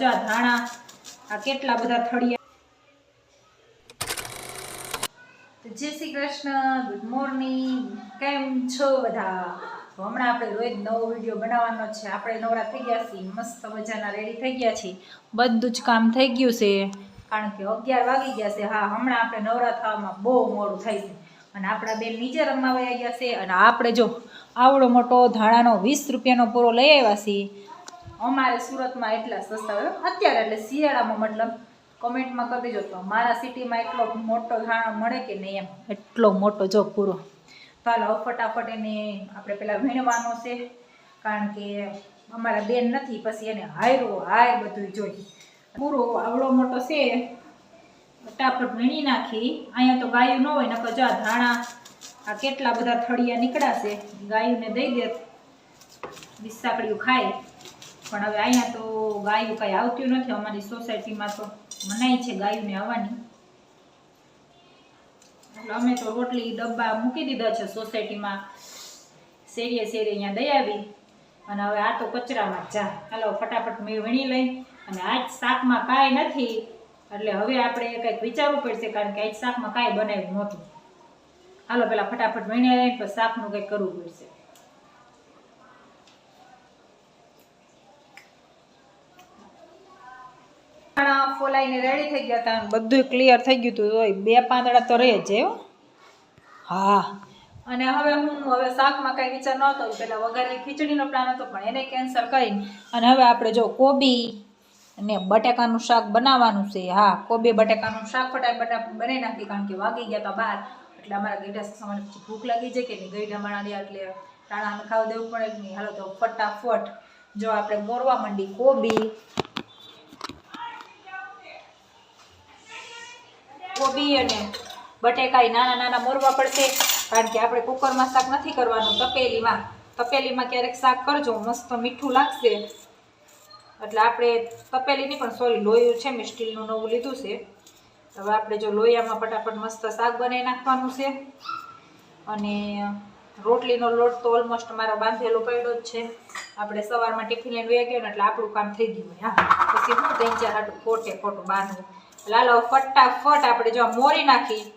જો ધાણા, આ કેટલા બધા થળિયા. જય શ્રી કૃષ્ણ ગુડ મોર્નિંગ કેમ છો બધા? હમણાં આપણે રોજ નવો વીડિયો બનાવવાનો છે. આપણે નવરા થઈ ગયા છીએ, મસ્ત મજાના રેડી થઈ ગયા છીએ. બધું જ કામ થઈ ગયું છે. કારણ કે અગિયાર વાગી ગયા છે. હા, હમણાં આપણે નવરા થવામાં બહુ મોડું થાય છે. અને આપણા બેન નીચે રમવા વયા ગયા છે. અને આપણે જો આવડો મોટો ધાણાનો વીસ રૂપિયાનો પૂરો લઈ આવ્યા છીએ. અમારે સુરતમાં એટલા સસ્તા હોય. અત્યારે એટલે શિયાળામાં મતલબ કમેન્ટમાં કરી દેજો તો મારા સિટીમાં એટલો મોટો ધાણો મળે કે નહીં એમ? એટલો મોટો જો પૂરો. ચાલો ફટાફટ એને આપણે પેલા વીણવાનો છે. કારણ કે અમારા બેન નથી, પછી એને હાયરો, હાય બધું જોઈ. પૂરો આવડો મોટો છે. ફટાફટ વીણી નાખી. અહીંયા તો ગાયું ન હોય, નકર જો આ ધાણા, આ કેટલા બધા થળિયા નીકળાશે ગાયુંને દઈ દે. વિસાકડીયું ખાય. પણ હવે અહીંયા તો ગાયું કાંઈ આવતું નથી. અમારી સોસાયટીમાં તો મનાય છે ગાયુંને આવવાની. એટલે અમે તો રોટલી, ડબ્બા મૂકી દીધા છે સોસાયટીમાં. શેરીએ શેરીએ અહીંયા દઈ આવી. અને હવે આ તો કચરામાં જા. હાલો, ફટાફટ મેં વીણી લઈ. અને આજ શાકમાં કાંઈ નથી. એટલે હવે આપણે કંઈક વિચારવું પડશે, કારણ કે આજ શાકમાં કાંઈ બનાવ્યું નહોતું. હાલો પેલા ફટાફટ વીણી લઈને શાકનું કંઈક કરવું પડશે ધાણા ફોલાઈને રેડી થઈ ગયા હતા બધું ક્લિયર થઈ ગયું હતું તોય બે પાંદડા તો રહે જ હો. હા. અને હવે હું હવે શાકમાં કાંઈ વિચાર નહોતો પેલા વઘારેલી ખીચડીનો પ્લાન હતો પણ એને કેન્સલ કરી. અને હવે આપણે જો કોબી અને બટેકાનું શાક બનાવવાનું છે. હા કોબી બટેકાનું શાક ફટાફટ બનાવી નાખી કારણ કે વાગી ગયા હતા બહાર. એટલે અમારા ગઈડા સામાન પછી ભૂખ લાગી જાય કે નહીં? ગઈડા માણા રહ્યા એટલે ટાણાને ખાવા દેવું પડે કે નહીં? હાલો તો ફટાફટ જો આપણે મોરવા માંડી કોબી. કોબી અને બટેકાઈ નાના નાના મોરવા પડશે. કારણ કે આપણે કુકરમાં શાક નથી કરવાનું. તપેલીમાં તપેલીમાં ક્યારેક શાક કરજો. મસ્ત મીઠું લાગશે. એટલે આપણે તપેલીની પણ સોરી, લોયું છે. મેં સ્ટીલનું નવું લીધું છે. હવે આપણે જો લોયામાં ફટાફટ મસ્ત શાક બનાવી નાખવાનું છે. અને રોટલીનો લોટ તો ઓલમોસ્ટ મારો બાંધેલો પડ્યો જ છે. આપણે સવારમાં ટિફિન લઈને વહી ગયો ને એટલે આપણું કામ થઈ ગયું હા, પછી હું ત્રણ ચાર હાટું ખોટે ખોટું બાંધવું લાલો, ફટાફટ આપણે જો મોરી નાખી.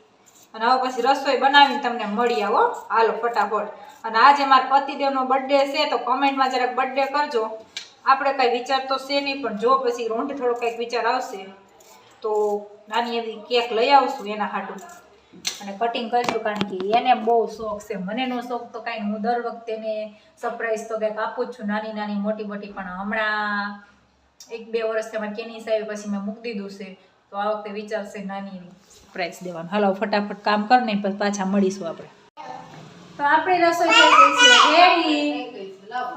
અને હવે પછી રસોઈ બનાવીને તમને મળી આવો. હાલો, ફટાફટ. અને આજે મારા પતિદેવનો બર્થડે છે, તો કમેન્ટમાં જરાક બર્થડે કરજો. આપણે કાંઈ વિચાર તો છે નહીં, પણ જો પછી રોંઢ થોડો કંઈક વિચાર આવશે, તો નાની એવી કેક લઈ આવશું એના હાટું. અને કટિંગ કરીશું, કારણ કે એને બહુ શોખ છે. મને નો શોખ તો કાંઈ હું દર વખતે એને સરપ્રાઈઝ તો કંઈક આપું જ છું, નાની નાની મોટી મોટી. પણ હમણાં એક બે વર્ષથી અમારે કેની સાહેબ પછી મેં મૂકી દીધું છે. તો આ વખતે વિચારશે નાની એવી સરપ્રાઈઝ દેવાનું. હાલો ફટાફટ કામ કર ને પછી પાછા મળીશું આપણે. તો આપણે રસોઈ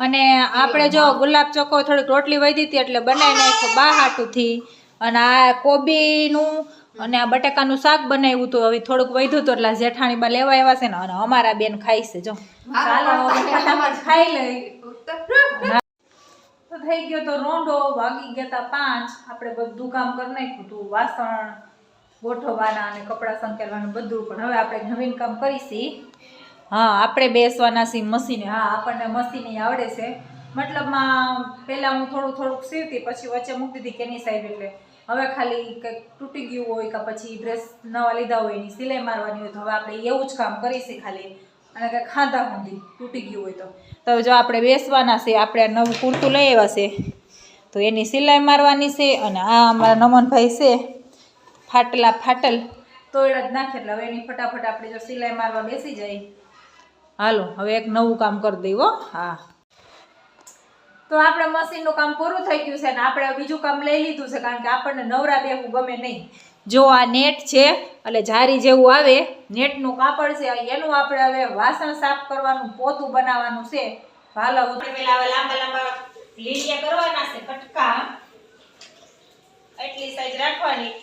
અને આપણે જો ગુલાબ ચોકો થોડીક રોટલી વધી હતી એટલે બનાવી નાખ્યો બા હાટુથી અને આ કોબીનું અને આ બટાકાનું શાક બનાવ્યું હતું. હવે થોડુંક વધ્યું હતું એટલે જેઠાણીમાં જેઠાણી બા લેવા આવ્યા છે ને અને અમારા બેન ખાઈ છે જો. ચાલો ખાઈ લઈ. તો થઈ ગયો તો રોંડો વાગી ગયા તા પાંચ. આપણે બધું કામ કરી નાખ્યું હતું. વાસણ ગોઠવવાના અને કપડાં સંકેલવાનું બધું. પણ હવે આપણે નવીન કામ કરીશી. હા, આપણે બેસવાના છીએ મશીને. હા, આપણને મશીને આવડે છે. મતલબમાં પહેલાં હું થોડું થોડુંક સીવતી, પછી વચ્ચે મૂકી દીધી કેની સાઈડ એટલે. હવે ખાલી કંઈક તૂટી ગયું હોય કે પછી ડ્રેસ નવા લીધા હોય એની સિલાઈ મારવાની હોય તો હવે આપણે એવું જ કામ કરીશી ખાલી. અને કંઈક ખાંધા સુધી તૂટી ગયું હોય તો. તો જો આપણે બેસવાના છે, આપણે નવું કુર્તું લઈ આવ્યા છે. તો એની સિલાઈ મારવાની છે અને આ અમારા નમનભાઈ છે, ફાટલા ફાટલ. તોડ જ નાખે એટલે હવે એની ફટાફટ આપણે જો સિલાઈ મારવા બેસી જાય. હાલો, હવે એક નવું કામ કરી દઈએ હો. હા. તો આપણે મશીનનું કામ પૂરું થઈ ગયું છે અને આપણે બીજું કામ લઈ લીધું છે, કારણ કે આપણને નવરા બેહવું ગમે નહીં. જો આ નેટ છે એટલે જારી જેવું આવે નેટનું કાપડ છે એનું આપણે હવે વાસણ સાફ કરવાનું પોતું બનાવવાનું છે. હાલો પેલા લાંબા લાંબા લીલિયા કરવાના છે કટકા. એટલી સાઈઝ રાખવાની.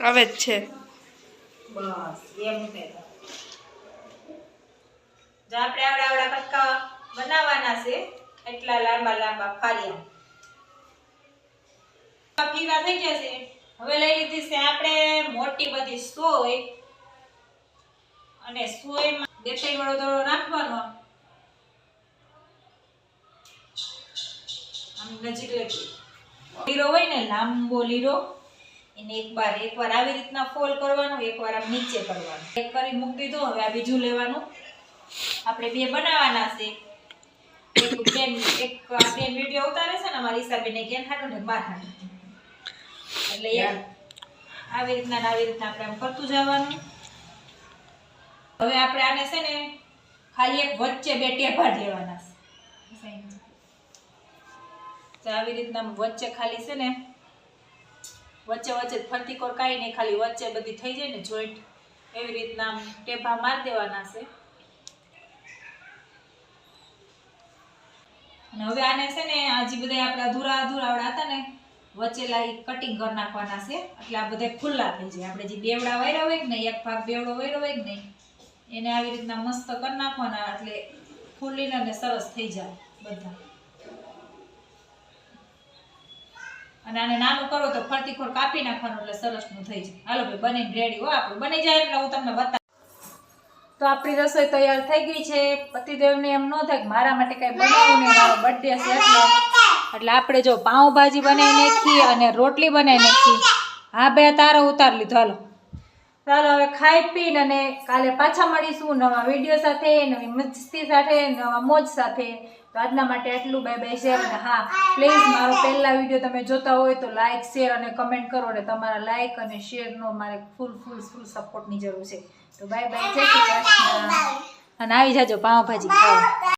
આવે જ છે. બસ એમ આપણે આવડા આવડા કટકા બનાવવાના છે એટલા લાંબા લાંબા ફારિયા ફીરા થઈ ગયા છે. હવે લઈ લીધી છે આપણે મોટી બધી સોય. અને સોયમાં બે વડો દડો નાખવાનો. નજીક લેતી લીરો હોય ને, લાંબો લીરો, એને એકવાર એકવાર આવી રીતના ફોલ કરવાનો એકવાર આમ નીચે કરવાનો. એક કરી મૂકી દીધો, હવે આ બીજું લેવાનું. આપણે બે બનાવવાના છે. એક બેન એક બેન વીડિયો ઉતારે છે ને, અમારી હિસાબે કેન હાટો ને બાર હાટો. એટલે આવી રીતના આવી રીતના આપણે આમ કરતું જવાનું. હવે આપણે આને છે ને ખાલી એક વચ્ચે બે ટેભા છે. આવી રીતના વચ્ચે ખાલી છે ને વચ્ચે વચ્ચે ફરતી કોર કાંઈ નહીં, ખાલી વચ્ચે બધી થઈ જાય ને જોઈન્ટ. એવી રીતના ટેપા મારી દેવાના છે. હવે આને છે ને હજી બધા આપણે અધૂરા આવડા હતા ને વચ્ચેલા એ કટિંગ કરી નાખવાના છે. એટલે આ બધા ખુલ્લા થઈ જાય. આપણે જે બેવડા વાયરા હોય કે એક ભાગ બેવડો વાયરો હોય કે એને આવી રીતના મસ્ત કરી નાખવાના એટલે ફૂલીને અને સરસ થઈ જાય બધા. અને આને નાનું કરો તો ફરતી ખોર કાપી નાખવાનું એટલે સરસનું થઈ જાય. હાલો ભાઈ, બનીને રેડી હો આપણું. બની જાય એટલે હું તમને બતાવું તો આપણી રસોઈ તૈયાર થઈ ગઈ છે. પતિદેવને એમ ન થાય કે મારા માટે કઈ બનાવું ને બર્થડે છે એટલે એટલે આપણે જો પાઉંભાજી બનાવી નાખી અને રોટલી બનાવી નાખી. હા બે તારો ઉતાર લીધો, હાલો. ચાલો હવે ખાઈ પીને અને કાલે પાછા મળીશું નવા વીડિયો સાથે, નવી મસ્તી સાથે, નવા મોજ સાથે. તો આજના માટે આટલું બાય બાય શેર અને હા પ્લીઝ મારો પહેલા વીડિયો તમે જોતા હોય તો લાઇક શેર અને કમેન્ટ કરો અને તમારા લાઇક અને શેરનો મારે ફૂલ ફૂલ ફૂલ સપોર્ટની જરૂર છે. તો બાય બાય જય શ્રી કૃષ્ણ. અને આવી જાજો પાઉંભાજી ખાવા.